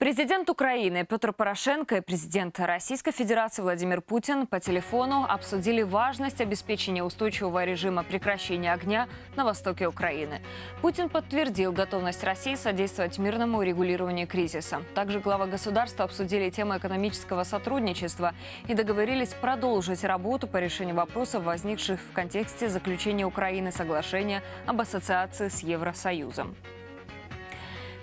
Президент Украины Петр Порошенко и президент Российской Федерации Владимир Путин по телефону обсудили важность обеспечения устойчивого режима прекращения огня на востоке Украины. Путин подтвердил готовность России содействовать мирному урегулированию кризиса. Также глава государства обсудили темы экономического сотрудничества и договорились продолжить работу по решению вопросов, возникших в контексте заключения Украины соглашения об ассоциации с Евросоюзом.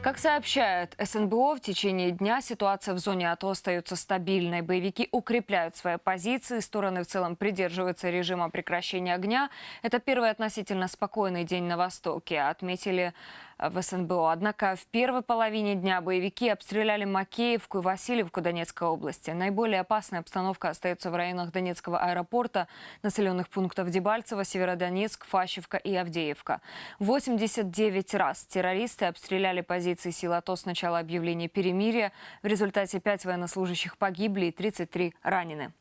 Как сообщают СНБО, в течение дня ситуация в зоне АТО остается стабильной. Боевики укрепляют свои позиции, стороны в целом придерживаются режима прекращения огня. Это первый относительно спокойный день на Востоке, отметили в СНБО. Однако в первой половине дня боевики обстреляли Макеевку и Васильевку Донецкой области. Наиболее опасная обстановка остается в районах Донецкого аэропорта, населенных пунктов Дебальцево, Северодонецк, Фащевка и Авдеевка. 89 раз террористы обстреляли позиции сил АТО с начала объявления перемирия. В результате 5 военнослужащих погибли и 33 ранены.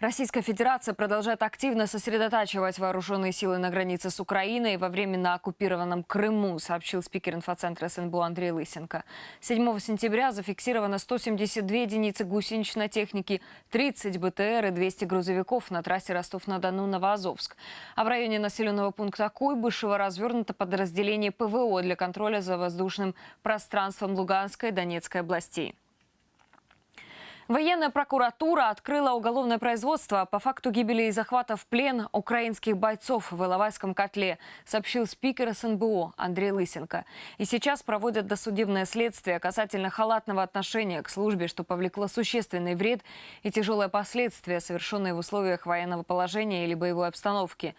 Российская Федерация продолжает активно сосредотачивать вооруженные силы на границе с Украиной во временно оккупированном Крыму, сообщил спикер инфоцентра СНБО Андрей Лысенко. 7 сентября зафиксировано 172 единицы гусеничной техники, 30 БТР и 200 грузовиков на трассе Ростов-на-Дону-Новоазовск. А в районе населенного пункта Куйбышево развернуто подразделение ПВО для контроля за воздушным пространством Луганской и Донецкой областей. Военная прокуратура открыла уголовное производство по факту гибели и захвата в плен украинских бойцов в Иловайском котле, сообщил спикер СНБО Андрей Лысенко. И сейчас проводят досудебное следствие касательно халатного отношения к службе, что повлекло существенный вред и тяжелые последствия, совершенные в условиях военного положения или боевой обстановки.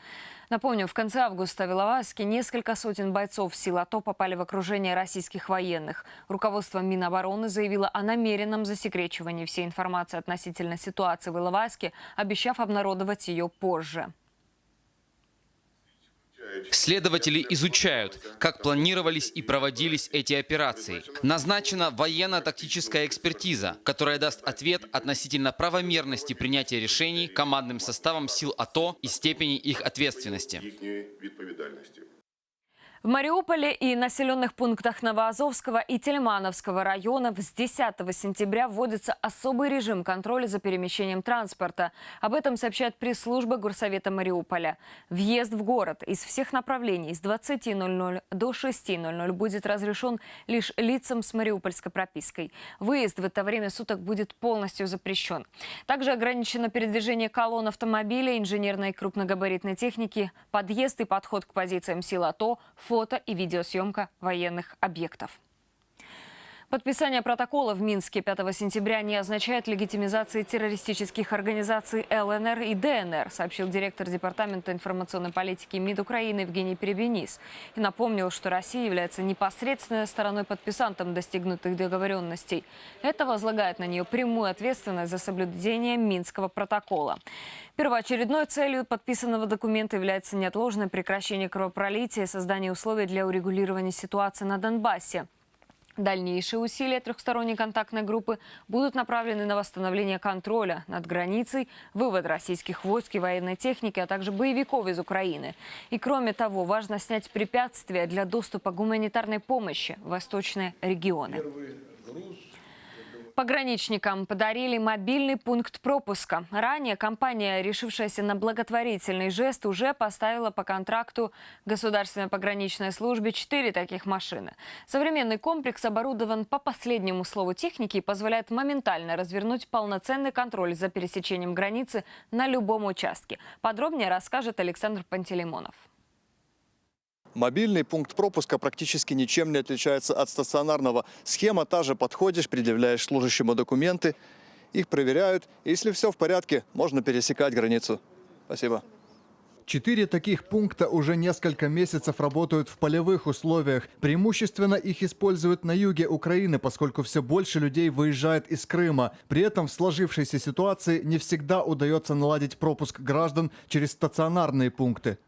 Напомню, в конце августа в Иловайске несколько сотен бойцов сил АТО попали в окружение российских военных. Руководство Минобороны заявило о намеренном засекречивании всей информации относительно ситуации в Иловайске, обещав обнародовать ее позже. Следователи изучают, как планировались и проводились эти операции. Назначена военно-тактическая экспертиза, которая даст ответ относительно правомерности принятия решений командным составом сил АТО и степени их ответственности. їхньої відповідальності. В Мариуполе и населенных пунктах Новоазовского и Тельмановского районов с 10 сентября вводится особый режим контроля за перемещением транспорта. Об этом сообщает пресс-служба Горсовета Мариуполя. Въезд в город из всех направлений с 20.00 до 6.00 будет разрешен лишь лицам с мариупольской пропиской. Выезд в это время суток будет полностью запрещен. Также ограничено передвижение колонн автомобилей, инженерной и крупногабаритной техники, подъезд и подход к позициям сил АТО, фото и видеосъемка военных объектов. Подписание протокола в Минске 5 сентября не означает легитимизации террористических организаций ЛНР и ДНР, сообщил директор Департамента информационной политики МИД Украины Евгений Перебенис. И напомнил, что Россия является непосредственной стороной подписантом достигнутых договоренностей. Это возлагает на нее прямую ответственность за соблюдение Минского протокола. Первоочередной целью подписанного документа является неотложное прекращение кровопролития и создание условий для урегулирования ситуации на Донбассе. Дальнейшие усилия трехсторонней контактной группы будут направлены на восстановление контроля над границей, вывод российских войск и военной техники, а также боевиков из Украины. И кроме того, важно снять препятствия для доступа гуманитарной помощи в восточные регионы. Пограничникам подарили мобильный пункт пропуска. Ранее компания, решившаяся на благотворительный жест, уже поставила по контракту Государственной пограничной службе четыре таких машины. Современный комплекс оборудован по последнему слову техники и позволяет моментально развернуть полноценный контроль за пересечением границы на любом участке. Подробнее расскажет Александр Пантелеймонов. Мобильный пункт пропуска практически ничем не отличается от стационарного. Схема та же, подходишь, предъявляешь служащему документы, их проверяют. Если все в порядке, можно пересекать границу. Спасибо. Четыре таких пункта уже несколько месяцев работают в полевых условиях. Преимущественно их используют на юге Украины, поскольку все больше людей выезжает из Крыма. При этом в сложившейся ситуации не всегда удается наладить пропуск граждан через стационарные пункты.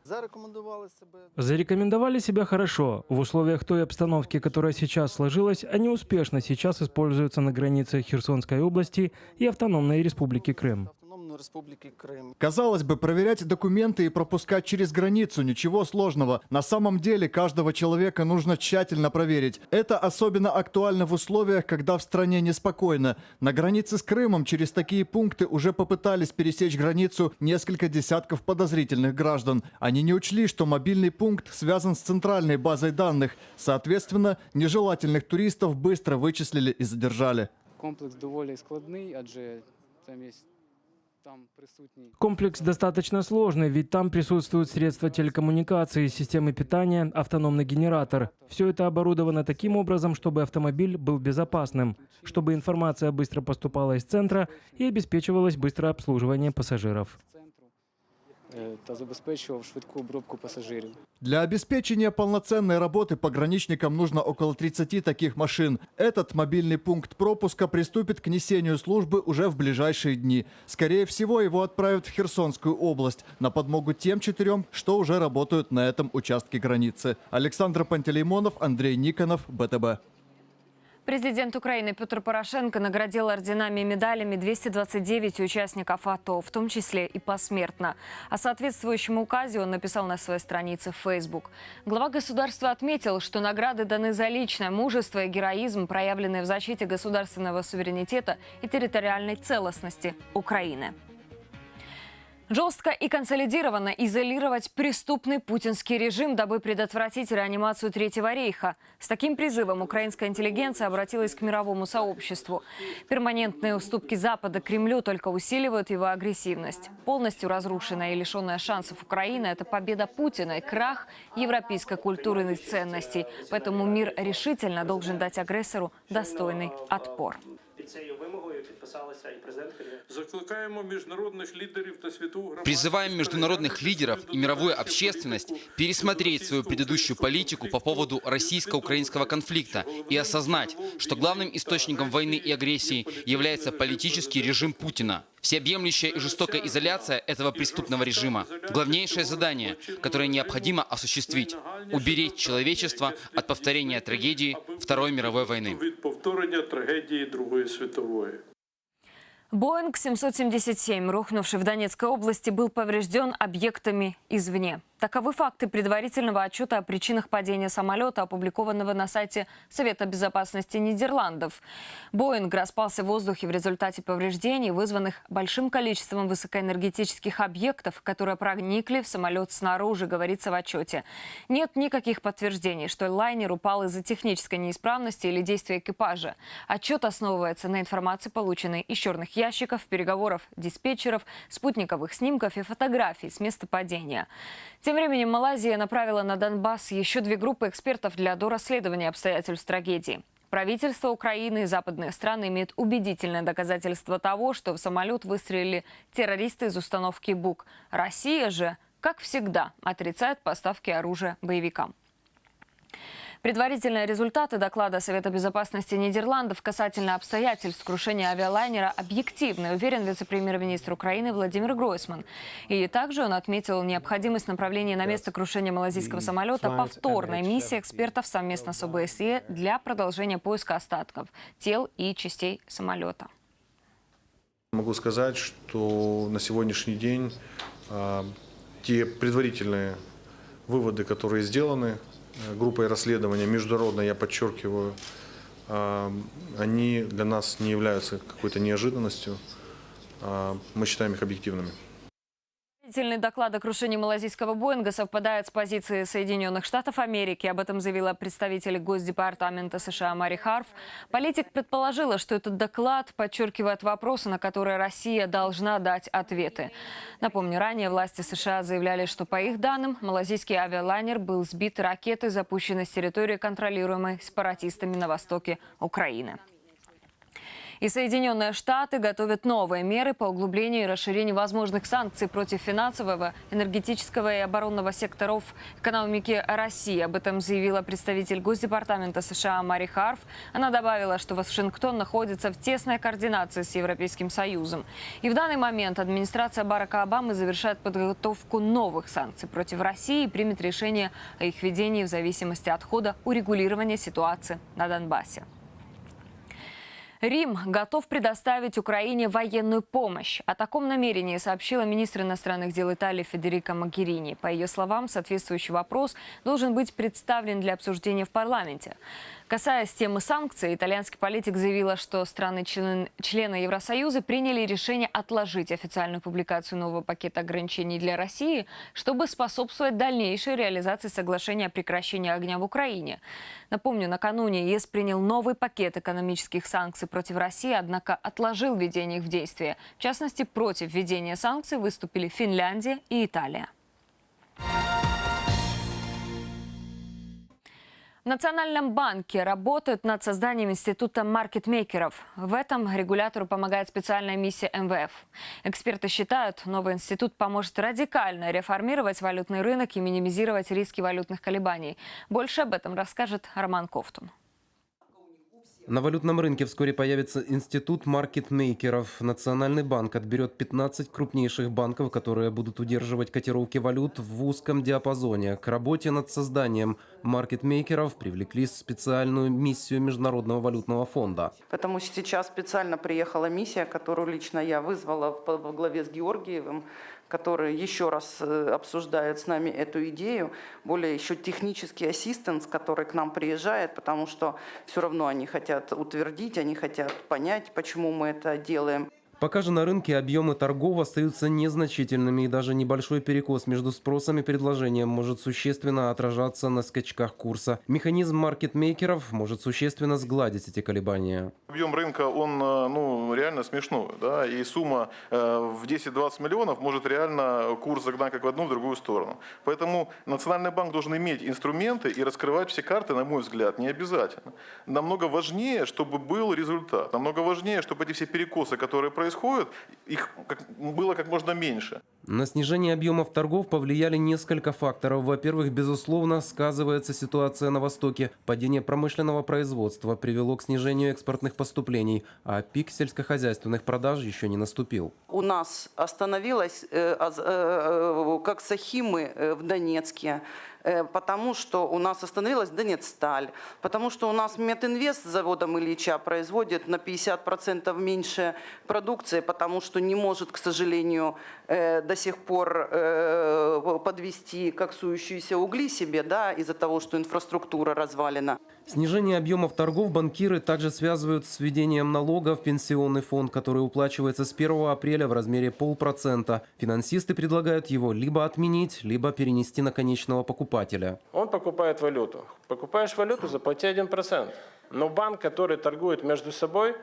Зарекомендовали себя хорошо. В условиях той обстановки, которая сейчас сложилась, они успешно сейчас используются на границе Херсонской области и Автономной Республики Крым Автономной Республики Крым. Казалось бы, проверять документы и пропускать через границу – ничего сложного. На самом деле каждого человека нужно тщательно проверить. Это особенно актуально в условиях, когда в стране неспокойно. На границе с Крымом через такие пункты уже попытались пересечь границу несколько десятков подозрительных граждан. Они не учли, что мобильный пункт связан с центральной базой данных. Соответственно, нежелательных туристов быстро вычислили и задержали. Комплекс доволі складний, адже там є там присутні Комплекс достаточно сложный, ведь там присутствуют средства телекоммуникации, системы питания, автономный генератор. Все это оборудовано таким образом, чтобы автомобиль был безопасным, чтобы информация быстро поступала из центра и обеспечивалось быстрое обслуживание пассажиров. Та забезпечував швидку обробку пасажирів. Для обеспечения полноценной работы пограничникам нужно около 30 таких машин. Этот мобильный пункт пропуска приступит к несению службы уже в ближайшие дни. Скорее всего, его отправят в Херсонскую область на подмогу тем четырем, что уже работают на этом участке границы. Александр Пантелеймонов, Андрей Никонов, БТБ. Президент Украины Петр Порошенко наградил орденами и медалями 229 участников АТО, в том числе и посмертно. О соответствующем указе он написал на своей странице в Facebook. Глава государства отметил, что награды даны за личное мужество и героизм, проявленные в защите государственного суверенитета и территориальной целостности Украины. Жестко и консолидированно изолировать преступный путинский режим, дабы предотвратить реанимацию Третьего рейха. С таким призывом украинская интеллигенция обратилась к мировому сообществу. Перманентные уступки Запада Кремлю только усиливают его агрессивность. Полностью разрушенная и лишенная шансов Украина – это победа Путина и крах европейской культуры и ценностей. Поэтому мир решительно должен дать агрессору достойный отпор Під цією вимогою підписалися і президент Кремля. Закликаємо міжнародних лідерів та світову громадськість Призываем международных лидеров и мировую общественность пересмотреть свою предыдущую политику по поводу российско-украинского конфликта и осознать, что главным источником войны и агрессии является политический режим Путина. Всеобъемлющая и жестокая изоляция этого преступного режима – главнейшее задание, которое необходимо осуществить – уберечь человечество от повторения трагедии Второй мировой войны. Боинг 777, рухнувший в Донецкой области, был поврежден объектами извне. Таковы факты предварительного отчета о причинах падения самолета, опубликованного на сайте Совета безопасности Нидерландов. Боинг распался в воздухе в результате повреждений, вызванных большим количеством высокоэнергетических объектов, которые проникли в самолет снаружи, говорится в отчете. Нет никаких подтверждений, что лайнер упал из-за технической неисправности или действия экипажа. Отчет основывается на информации, полученной из черных ящиков, переговоров диспетчеров, спутниковых снимков и фотографий с места падения. Тем временем Малайзия направила на Донбасс еще две группы экспертов для дорасследования обстоятельств трагедии. Правительство Украины и западные страны имеют убедительное доказательство того, что в самолет выстрелили террористы из установки БУК. Россия же, как всегда, отрицает поставки оружия боевикам. Предварительные результаты доклада Совета безопасности Нидерландов касательно обстоятельств крушения авиалайнера объективны, уверен вице-премьер-министр Украины Владимир Гройсман. И также он отметил необходимость направления на место крушения малазийского самолета повторной миссии экспертов совместно с ОБСЕ для продолжения поиска остатков тел и частей самолета. Могу сказать, что на сегодняшний день а, те предварительные выводы, которые сделаны группой расследования, международной, я подчеркиваю, а, они для нас не являются какой-то неожиданностью. А, Мы считаем их объективными. Предварительный доклад о крушении малазийского Боинга совпадает с позицией Соединенных Штатов Америки. Об этом заявила представитель Госдепартамента США Мари Харф. Политик предположила, что этот доклад подчеркивает вопросы, на которые Россия должна дать ответы. Напомню, ранее власти США заявляли, что по их данным малазийский авиалайнер был сбит ракетой, запущенной с территории, контролируемой сепаратистами на востоке Украины. И Соединенные Штаты готовят новые меры по углублению и расширению возможных санкций против финансового, энергетического и оборонного секторов экономики России. Об этом заявила представитель Госдепартамента США Мари Харф. Она добавила, что Вашингтон находится в тесной координации с Европейским Союзом. И в данный момент администрация Барака Обамы завершает подготовку новых санкций против России и примет решение о их введении в зависимости от хода урегулирования ситуации на Донбассе. Рим готов предоставить Украине военную помощь. О таком намерении сообщила министр иностранных дел Италии Федерика Могерини. По ее словам, соответствующий вопрос должен быть представлен для обсуждения в парламенте. Касаясь темы санкций, итальянский политик заявила, что страны-члены члены Евросоюза приняли решение отложить официальную публикацию нового пакета ограничений для России, чтобы способствовать дальнейшей реализации соглашения о прекращении огня в Украине. Напомню, накануне ЕС принял новый пакет экономических санкций против России, однако отложил введение их в действие. В частности, против введения санкций выступили Финляндия и Италия. В Национальном банке работают над созданием института маркетмейкеров. В этом регулятору помогает специальная миссия МВФ. Эксперты считают, новый институт поможет радикально реформировать валютный рынок и минимизировать риски валютных колебаний. Больше об этом расскажет Роман Ковтун. На валютном рынке вскоре появится институт маркетмейкеров. Национальный банк отберет 15 крупнейших банков, которые будут удерживать котировки валют в узком диапазоне. К работе над созданием маркетмейкеров привлекли специальную миссию Международного валютного фонда. Потому что сейчас специально приехала миссия, которую лично я вызвала во главе с Георгиевым, который еще раз э, обсуждает с нами эту идею. Более еще технический ассистент, который к нам приезжает, потому что все равно они хотят утвердить, они хотят понять, почему мы это делаем. Пока же на рынке объемы торгов остаются незначительными, и даже небольшой перекос между спросом и предложением может существенно отражаться на скачках курса. Механизм маркетмейкеров может существенно сгладить эти колебания. Объем рынка, он э, ну, реально смешной. Да? И сумма э, в 10-20 миллионов может реально курс загнать как в одну, в другую сторону. Поэтому Национальный банк должен иметь инструменты и раскрывать все карты, на мой взгляд, не обязательно. Намного важнее, чтобы был результат. Намного важнее, чтобы эти все перекосы, которые происходят, их как- было как можно меньше. На снижение объемов торгов повлияли несколько факторов. Во-первых, безусловно, сказывается ситуация на Востоке. Падение промышленного производства привело к снижению экспортных поступлений, а пик сельскохозяйственных продаж еще не наступил. У нас остановилась, э, аз- э, э, как Сахимы в Донецке, потому что у нас остановилась Донецсталь, потому что у нас Метинвест с заводом Ильича производит на 50% меньше продукции, потому что не может, к сожалению, э, до сих пор э, подвести коксующиеся угли себе, да, из-за того, что инфраструктура развалена. Снижение объемов торгов банкиры также связывают с введением налога в пенсионный фонд, который уплачивается с 1 апреля в размере полпроцента. Финансисты предлагают его либо отменить, либо перенести на конечного покупателя. Он покупает валюту. Покупаешь валюту, заплати 1%. Но банк, который торгует между собой,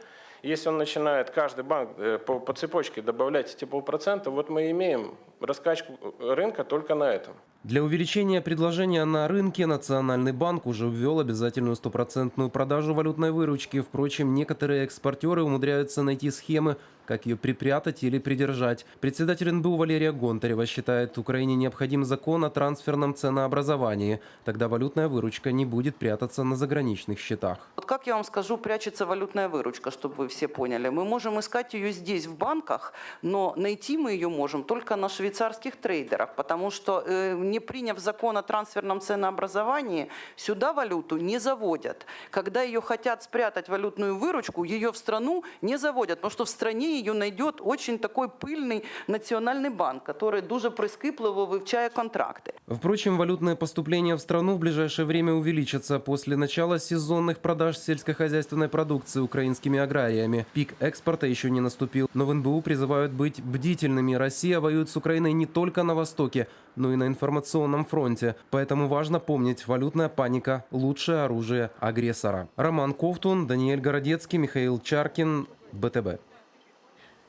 если он начинает, каждый банк э, по, по цепочке добавлять эти полпроцента, вот мы имеем раскачку рынка только на этом. Для увеличения предложения на рынке Национальный банк уже ввел обязательную стопроцентную продажу валютной выручки. Впрочем, некоторые экспортеры умудряются найти схемы, как ее припрятать или придержать. Председатель НБУ Валерия Гонтарева считает, Украине необходим закон о трансферном ценообразовании. Тогда валютная выручка не будет прятаться на заграничных счетах. Вот как я вам скажу, прячется валютная выручка, чтобы вы все поняли. Мы можем искать ее здесь, в банках, но найти мы ее можем только на швейцарских трейдерах, потому что, э, не приняв закон о трансферном ценообразовании, сюда валюту не заводят. Когда ее хотят спрятать, валютную выручку, ее в страну не заводят, потому что в стране ее найдет очень такой пыльный национальный банк, который дуже прискіпливо вивчає контракти. Впрочем, валютные поступления в страну в ближайшее время увеличатся после начала сезонных продаж сельскохозяйственной продукции украинскими аграриями. Пик экспорта еще не наступил, но в НБУ призывают быть бдительными. Россия воюет с Украиной не только на Востоке, но и на информационном фронте. Поэтому важно помнить, валютная паника – лучшее оружие агрессора. Роман Ковтун, Даниэль Городецкий, Михаил Чаркин, БТБ.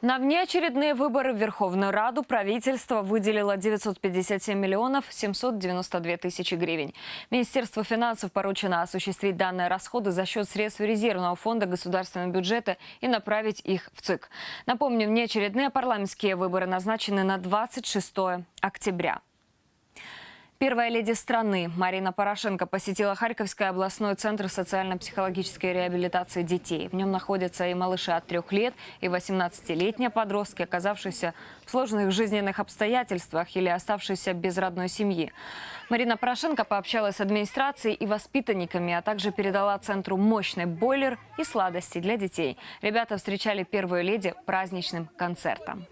На внеочередные выборы в Верховную Раду правительство выделило 957 миллионов 792 тысячи гривен. Министерству финансов поручено осуществить данные расходы за счет средств резервного фонда государственного бюджета и направить их в ЦИК. Напомню, внеочередные парламентские выборы назначены на 26 октября. Первая леди страны Марина Порошенко посетила Харьковский областной центр социально-психологической реабилитации детей. В нем находятся и малыши от трех лет, и 18-летние подростки, оказавшиеся в сложных жизненных обстоятельствах или оставшиеся без родной семьи. Марина Порошенко пообщалась с администрацией и воспитанниками, а также передала центру мощный бойлер и сладости для детей. Ребята встречали первую леди праздничным концертом.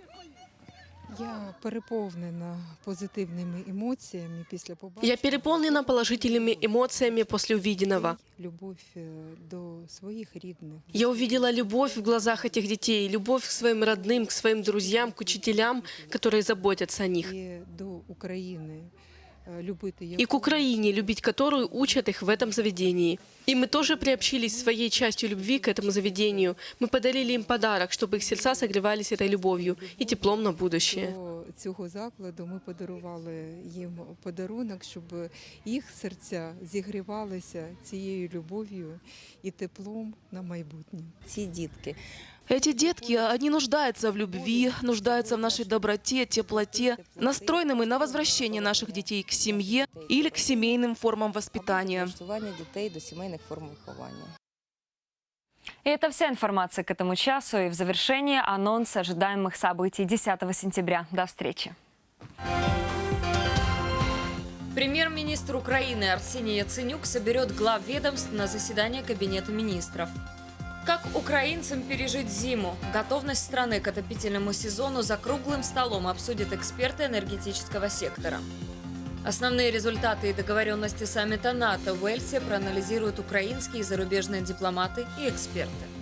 Я переповнена позитивними емоціями після побачення. Я переполнена положительными эмоциями после увиденного. Любов е, до своїх рідних. Я увидела любовь в глазах этих детей, любовь к своим родным, к своим друзьям, к учителям, которые заботятся о них. І до України е, любити И к Украине, любить которую учат их в этом заведении. И мы тоже приобщились своей частью любви к этому заведению. Мы подарили им подарок, чтобы их сердца согревались этой любовью и теплом на будущее. До цього закладу ми подарували їм подарунок, щоб їх серця зігрівалися цією любов'ю і теплом на майбутнє. Ці дітки. Эти детки, они нуждаются в любви, нуждаются в нашей доброте, теплоте. Настроены мы на возвращение наших детей к семье или к семейным формам воспитания. До форм. И это вся информация к этому часу. И в завершение анонс ожидаемых событий 10 сентября. До встречи. Премьер-министр Украины Арсений Яценюк соберет глав ведомств на заседание Кабинета министров. Как украинцам пережить зиму? Готовность страны к отопительному сезону за круглым столом обсудят эксперты энергетического сектора. Основные результаты и договоренности саммита НАТО в Уэльсе проанализируют украинские и зарубежные дипломаты и эксперты.